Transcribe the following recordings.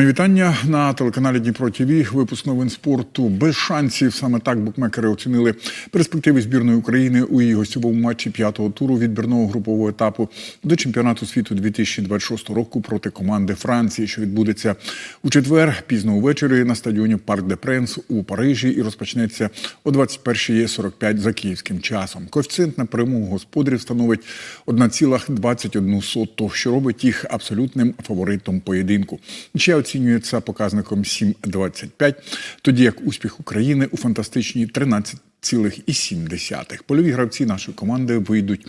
Мої вітання на телеканалі Дніпро ТВ. Випуск новин спорту без шансів. Саме так букмекери оцінили перспективи збірної України у її гостьовому матчі п'ятого туру відбірного групового етапу до чемпіонату світу 2026 року проти команди Франції, що відбудеться у четвер пізно увечері на стадіоні Парк де Пренс у Парижі і розпочнеться о 21.45 за київським часом. Коефіцієнт на перемогу господарів становить 1,21, що робить їх абсолютним фаворитом поєдинку. Ще оцінюється показником 7,25, тоді як успіх України у фантастичній 13,7. Польові гравці нашої команди вийдуть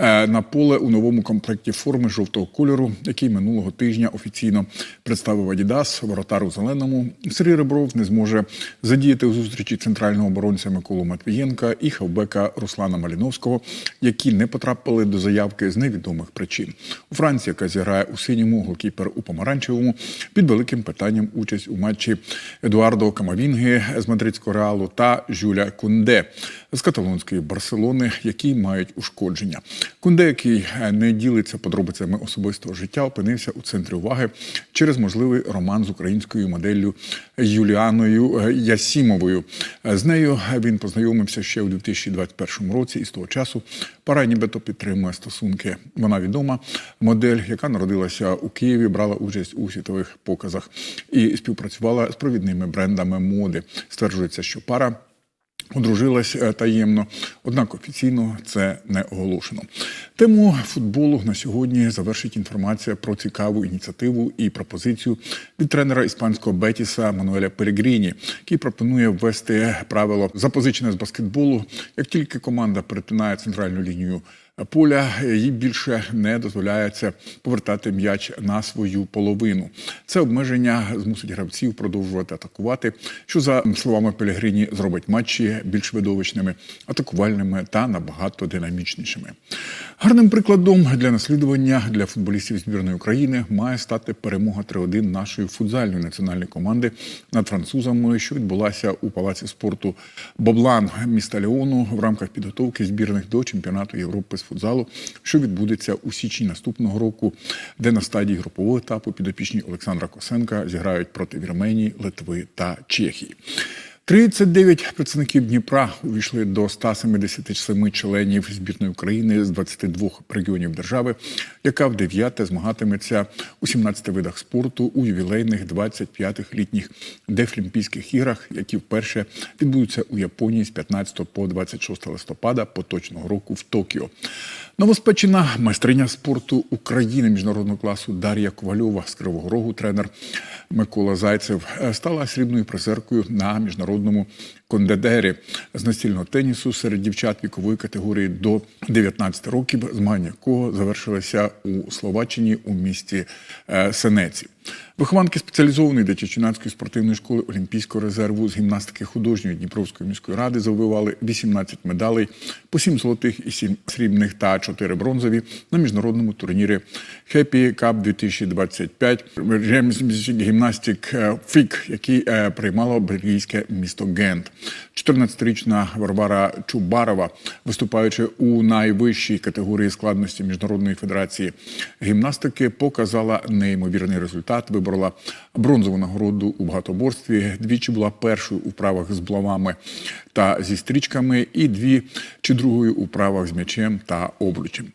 на поле у новому комплекті форми жовтого кольору, який минулого тижня офіційно представив Адідас. Воротар у зеленому. Сергій Ребров не зможе задіяти у зустрічі центрального оборонця Миколу Матвієнка і хавбека Руслана Маліновського, які не потрапили до заявки з невідомих причин. У Франції, яка зіграє у синьому, голкіпер у помаранчевому, під великим питанням участь у матчі Едуардо Камавінги з мадридського реалу та Жюля Кунде з каталонської Барселони, які мають ушкодження. Кунде, який не ділиться подробицями особистого життя, опинився у центрі уваги через можливий роман з українською моделлю Юліаною Ясімовою. З нею він познайомився ще у 2021 році, і з того часу пара нібито підтримує стосунки. Вона відома модель, яка народилася у Києві, брала участь у світових показах і співпрацювала з провідними брендами моди. Стверджується, що пара. Одружилась е, таємно, однак офіційно це не оголошено. Тему футболу на сьогодні завершить інформація про цікаву ініціативу і пропозицію від тренера іспанського Бетіса Мануеля Перегріні, який пропонує ввести правило запозичене з баскетболу. Як тільки команда перетинає центральну лінію поля, їй більше не дозволяється повертати м'яч на свою половину. Це обмеження змусить гравців продовжувати атакувати, що за словами Пелегрині зробить матчі більш видовищними, атакувальними та набагато динамічнішими. Гарним прикладом для наслідування для футболістів збірної України має стати перемога 3-1 нашої футзальної національної команди над французами, що відбулася у палаці спорту Боблан міста Леону в рамках підготовки збірних до чемпіонату Європи з футзалу, що відбудеться у січні наступного року, де на стадії групового етапу підопічні Олександра Косенка зіграють проти Вірменії, Литви та Чехії. 39 представників Дніпра увійшли до 177 членів збірної України з 22 регіонів держави, яка в дев'яте змагатиметься у 17 видах спорту у ювілейних 25-х літніх дефлімпійських іграх, які вперше відбудуться у Японії з 15 по 26 листопада поточного року в Токіо. Новоспечена майстриня спорту України міжнародного класу Дар'я Ковальова з Кривого Рогу, тренер Микола Зайцев, стала срібною призеркою на міжнародному одному кондедері з настільного тенісу серед дівчат вікової категорії до 19 років, змагання якого завершилися у Словаччині у місті е, Сенеці. Вихованки спеціалізованої дитячо-юнацької спортивної школи Олімпійського резерву з гімнастики художньої Дніпровської міської ради завоювали 18 медалей, по 7 золотих і 7 срібних та 4 бронзові на міжнародному турнірі Happy Cup 2025 гімнастик ФІК, який е, приймало бельгійське місто Гент. 14-річна Варвара Чубарова, виступаючи у найвищій категорії складності міжнародної федерації гімнастики, показала неймовірний результат. Виборола бронзову нагороду у багатоборстві. Двічі була першою у правах з блавами та зі стрічками, і дві чи другою у правах з м'ячем та обручем.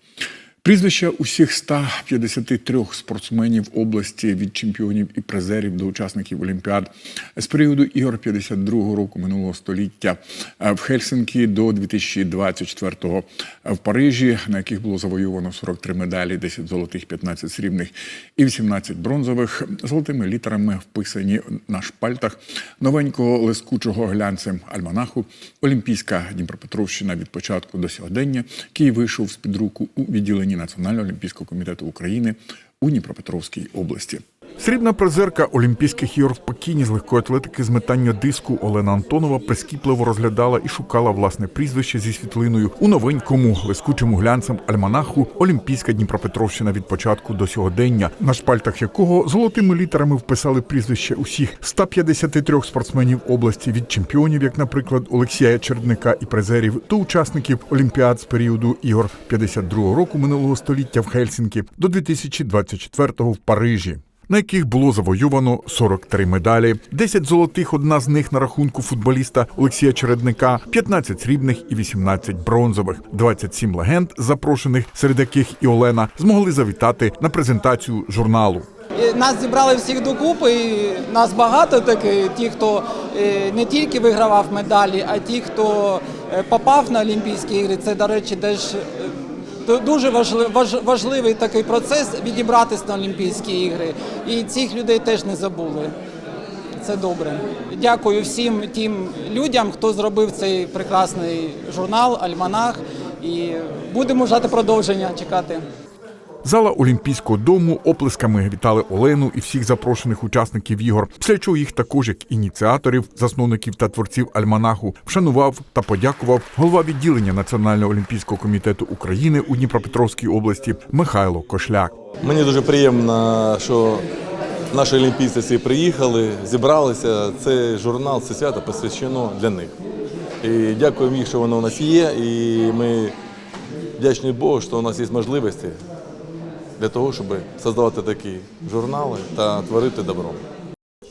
Прізвища усіх 153 спортсменів області від чемпіонів і призерів до учасників Олімпіад з періоду ігор 52-го року минулого століття в Хельсинкі до 2024-го в Парижі, на яких було завоювано 43 медалі, 10 золотих, 15 срібних і 18 бронзових. Золотими літерами вписані на шпальтах новенького лискучого глянцем альманаху Олімпійська Дніпропетровщина від початку до сьогодення, який вийшов з під руку у відділенні Національного олімпійського комітету України у Дніпропетровській області. Срібна призерка Олімпійських ігор в Пекіні з легкої атлетики з метання диску Олена Антонова прискіпливо розглядала і шукала власне прізвище зі світлиною у новенькому лискучому глянцем альманаху Олімпійська Дніпропетровщина від початку до сьогодення, на шпальтах якого золотими літерами вписали прізвище усіх 153 спортсменів області від чемпіонів, як, наприклад, Олексія Чердника і призерів, до учасників Олімпіад з періоду ігор 52-го року минулого століття в Хельсінкі до 2024-го в Парижі. На яких було завоювано 43 медалі. 10 золотих, одна з них на рахунку футболіста Олексія Чередника, 15 срібних і 18 бронзових. 27 легенд, запрошених, серед яких і Олена, змогли завітати на презентацію журналу. Нас зібрали всіх докупи, і нас багато таких, ті, хто е, не тільки вигравав медалі, а ті, хто е, попав на Олімпійські ігри. Це, до речі, теж е, дуже важли- важливий такий процес відібратись на Олімпійські ігри. І цих людей теж не забули. Це добре. Дякую всім тим людям, хто зробив цей прекрасний журнал, альманах. І будемо жати продовження, чекати. Зала Олімпійського дому оплесками вітали Олену і всіх запрошених учасників ігор, після чого їх також як ініціаторів, засновників та творців альманаху вшанував та подякував голова відділення Національного олімпійського комітету України у Дніпропетровській області Михайло Кошляк. Мені дуже приємно, що наші олімпійці всі приїхали, зібралися. Це журнал, це свято посвящено для них. І дякуємо їм, що воно у нас є. І ми вдячні Богу, що у нас є можливості для того, щоб создавати такі журнали та творити добро.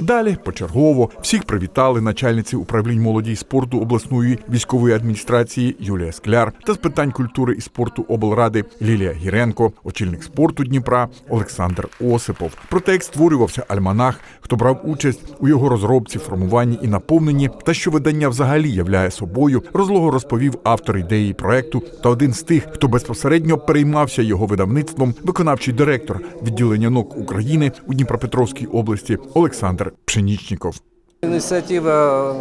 Далі почергово всіх привітали начальниці управлінь молоді і спорту обласної військової адміністрації Юлія Скляр та з питань культури і спорту облради Лілія Гіренко, очільник спорту Дніпра Олександр Осипов. Проте як створювався альманах, хто брав участь у його розробці, формуванні і наповненні, та що видання взагалі являє собою, розлого розповів автор ідеї проекту та один з тих, хто безпосередньо переймався його видавництвом, виконавчий директор відділення НОК України у Дніпропетровській області Олександр Пшенічніков. Ініціатива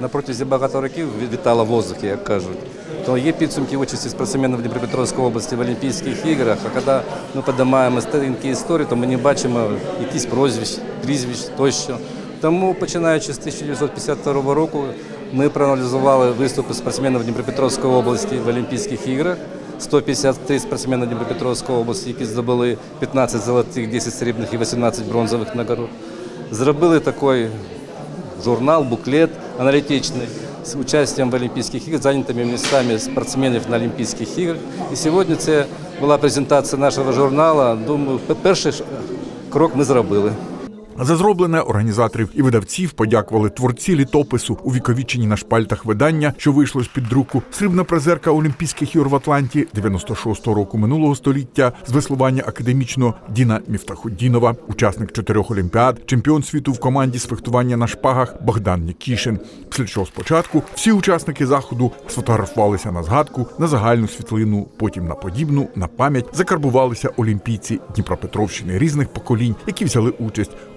на протязі багато років вітала в як кажуть. То є підсумки участі спортсменів Дніпропетровської області в Олімпійських іграх. А коли ми підіймаємо сторінки історії, то ми не бачимо якісь прозвищ, прізвищ тощо. Тому, починаючи з 1952 року, ми проаналізували виступи спортсменів Дніпропетровської області в Олімпійських іграх. 153 спортсмени Дніпропетровської області, які здобули 15 золотих, 10 срібних і 18 бронзових нагород. Зробили такий журнал, буклет аналітичний з участям в Олімпійських іграх, зайнятими містами спортсменів на Олімпійських іграх. І сьогодні це була презентація нашого журналу. Думаю, перший крок ми зробили. За зроблене організаторів і видавців подякували творці літопису, увіковічені на шпальтах видання, що вийшло з під друку, срібна призерка Олімпійських ігор в Атланті 96-го року минулого століття, з веслування академічного Діна Міфтахуддінова, учасник чотирьох олімпіад, чемпіон світу в команді з фехтування на шпагах Богдан Нікішин. Після чого спочатку всі учасники заходу сфотографувалися на згадку, на загальну світлину, потім на подібну, на пам'ять закарбувалися олімпійці Дніпропетровщини різних поколінь, які взяли участь